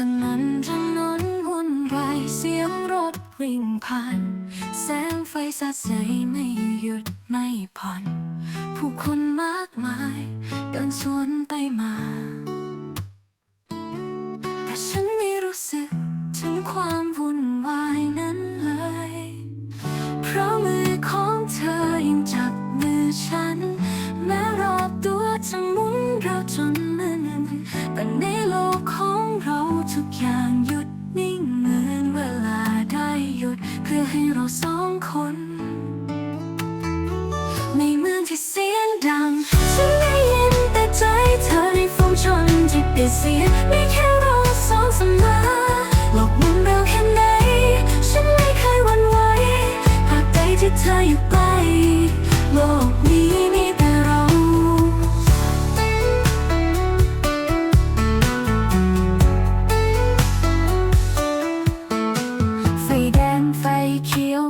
ถนนถนนวุ่นวายเสียงรถวิ่งผ่าน แสงไฟสาดใสไม่หยุดไม่ผ่อน ผู้คนมากมายเดินสวนไปมา เพื่อให้เราสองคน ในเมืองที่เสียงดัง ฉันได้ยินแต่ใจเธอในฝูงชนที่เปลี่ยนเสียง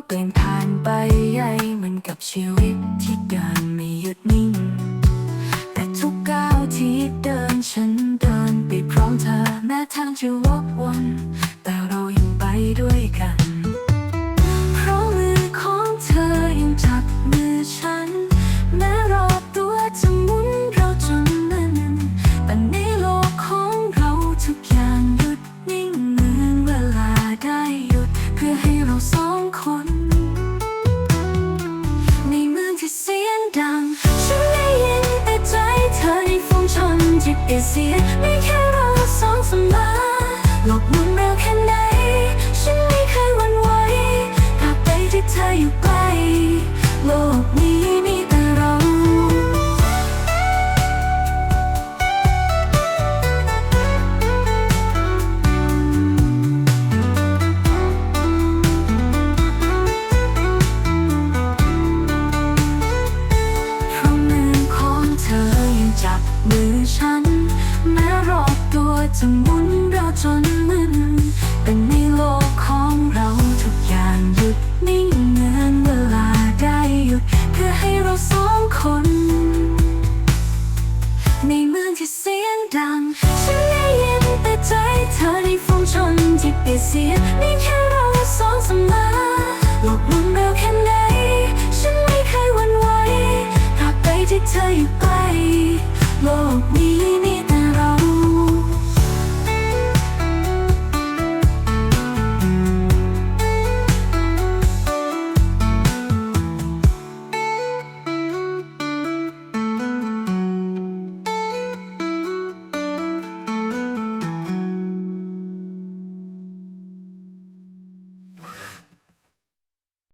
เปลี่ยนผ่านไปใหญ่เหมือนกับชีวิตที่เดินไม่หยุดนิ่ง แต่ทุกก้าวที่เดินฉันเดินไปพร้อมเธอแม้ทางจะวกวนแต่เรายังไปด้วยกัน ดัง ฉันได้ยินแต่ใจเธอในฝูงชนจิบเอเสียไม่แค่ จะหมุนเราจนมึนแต่ในโลกของเราทุกอย่างหยุดนิ่งเหมือนเวลาได้หยุดเพื่อให้เราสองคน ในเมืองที่เสียงดัง ฉันได้ยินแต่ใจเธอในฝูงชนที่เปลี่ยนเสียงมีแค่เราสองเสมอ